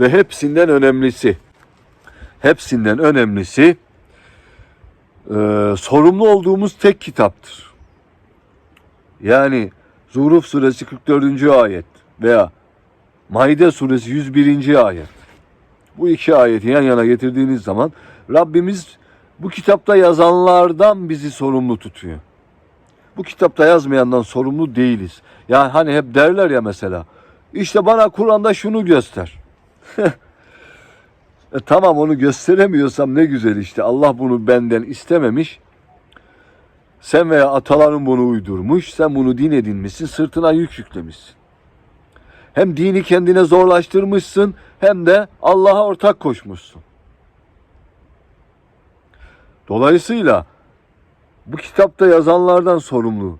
Ve hepsinden önemlisi, hepsinden önemlisi e, sorumlu olduğumuz tek kitaptır. Yani Zuhruf suresi 44. ayet veya Maide suresi 101. ayet. Bu iki ayeti yan yana getirdiğiniz zaman Rabbimiz bu kitapta yazanlardan bizi sorumlu tutuyor. Bu kitapta yazmayandan sorumlu değiliz. Yani hani hep derler ya mesela işte bana Kur'an'da şunu göster. e tamam onu gösteremiyorsam ne güzel işte Allah bunu benden istememiş. Sen veya ataların bunu uydurmuş, sen bunu din edinmişsin, sırtına yük yüklemişsin. Hem dini kendine zorlaştırmışsın hem de Allah'a ortak koşmuşsun. Dolayısıyla bu kitapta yazanlardan sorumlu.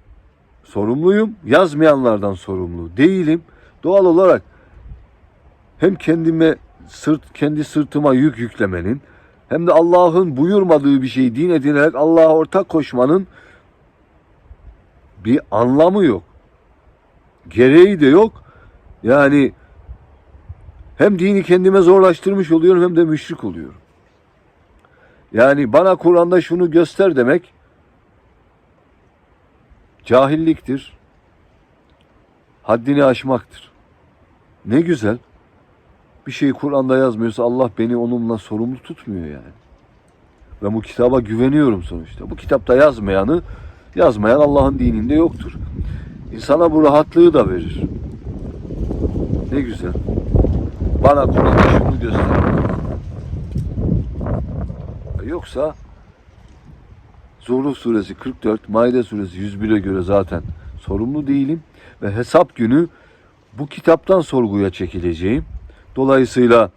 Sorumluyum, yazmayanlardan sorumlu değilim. Doğal olarak hem kendime sırt kendi sırtıma yük yüklemenin hem de Allah'ın buyurmadığı bir şeyi din edinerek Allah'a ortak koşmanın bir anlamı yok. Gereği de yok. Yani hem dini kendime zorlaştırmış oluyorum hem de müşrik oluyorum. Yani bana Kur'an'da şunu göster demek cahilliktir. Haddini aşmaktır. Ne güzel. Bir şey Kur'an'da yazmıyorsa Allah beni onunla sorumlu tutmuyor yani. Ve bu kitaba güveniyorum sonuçta. Bu kitapta yazmayanı yazmayan Allah'ın dininde yoktur. İnsana bu rahatlığı da verir. Ne güzel. Bana Kur'an'da şunu göster. Yoksa Zuhruf suresi 44, Maide suresi 101'e göre zaten sorumlu değilim ve hesap günü bu kitaptan sorguya çekileceğim. Dolayısıyla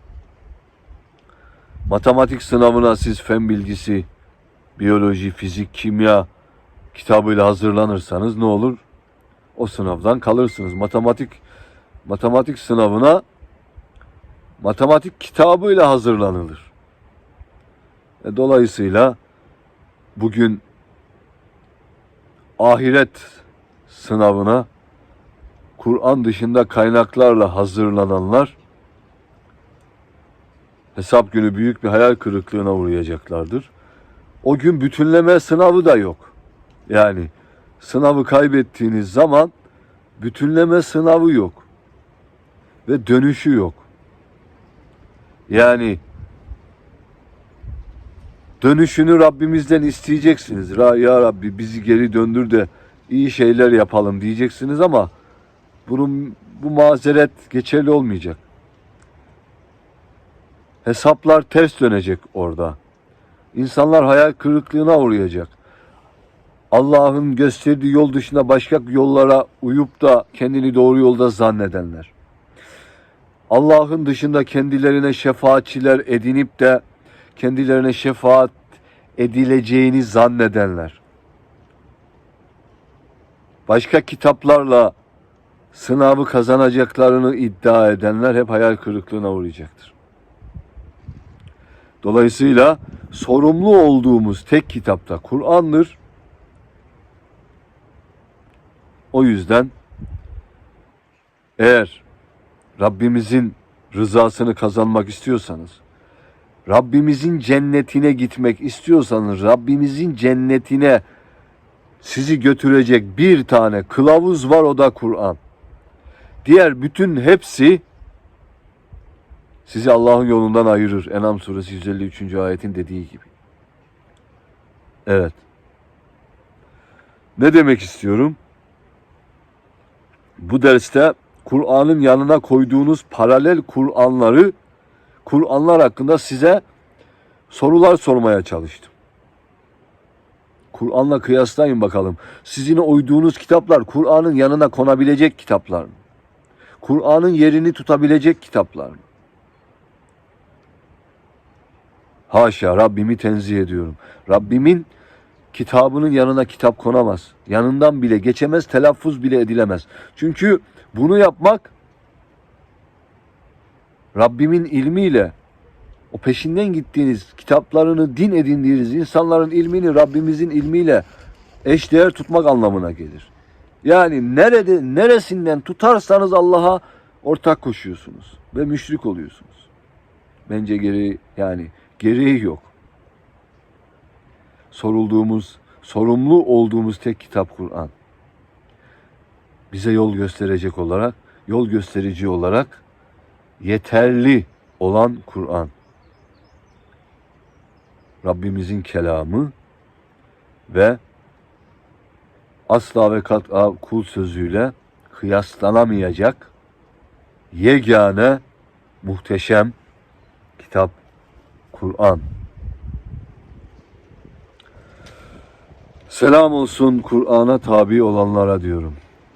matematik sınavına siz fen bilgisi, biyoloji, fizik, kimya kitabıyla hazırlanırsanız ne olur? O sınavdan kalırsınız. Matematik matematik sınavına matematik kitabıyla hazırlanılır. E, dolayısıyla bugün ahiret sınavına Kur'an dışında kaynaklarla hazırlananlar hesap günü büyük bir hayal kırıklığına uğrayacaklardır. O gün bütünleme sınavı da yok. Yani sınavı kaybettiğiniz zaman bütünleme sınavı yok. Ve dönüşü yok. Yani dönüşünü Rabbimizden isteyeceksiniz. Ya Rabbi bizi geri döndür de iyi şeyler yapalım diyeceksiniz ama bunun bu mazeret geçerli olmayacak. Hesaplar ters dönecek orada. İnsanlar hayal kırıklığına uğrayacak. Allah'ın gösterdiği yol dışında başka yollara uyup da kendini doğru yolda zannedenler. Allah'ın dışında kendilerine şefaatçiler edinip de kendilerine şefaat edileceğini zannedenler. Başka kitaplarla sınavı kazanacaklarını iddia edenler hep hayal kırıklığına uğrayacaktır. Dolayısıyla sorumlu olduğumuz tek kitapta Kur'an'dır. O yüzden eğer Rabbimizin rızasını kazanmak istiyorsanız, Rabbimizin cennetine gitmek istiyorsanız, Rabbimizin cennetine sizi götürecek bir tane kılavuz var o da Kur'an. Diğer bütün hepsi sizi Allah'ın yolundan ayırır. Enam suresi 153. ayetin dediği gibi. Evet. Ne demek istiyorum? Bu derste Kur'an'ın yanına koyduğunuz paralel Kur'anları Kur'anlar hakkında size sorular sormaya çalıştım. Kur'an'la kıyaslayın bakalım. Sizin uyduğunuz kitaplar Kur'an'ın yanına konabilecek kitaplar mı? Kur'an'ın yerini tutabilecek kitaplar mı? Haşa Rabbimi tenzih ediyorum. Rabbimin kitabının yanına kitap konamaz. Yanından bile geçemez, telaffuz bile edilemez. Çünkü bunu yapmak Rabbimin ilmiyle o peşinden gittiğiniz kitaplarını din edindiğiniz insanların ilmini Rabbimizin ilmiyle eşdeğer tutmak anlamına gelir. Yani nerede neresinden tutarsanız Allah'a ortak koşuyorsunuz ve müşrik oluyorsunuz. Bence gereği yani gereği yok. Sorulduğumuz, sorumlu olduğumuz tek kitap Kur'an. Bize yol gösterecek olarak, yol gösterici olarak yeterli olan Kur'an. Rabbimizin kelamı ve asla ve kat'a kul sözüyle kıyaslanamayacak yegane muhteşem kitap Kur'an. Selam olsun Kur'an'a tabi olanlara diyorum.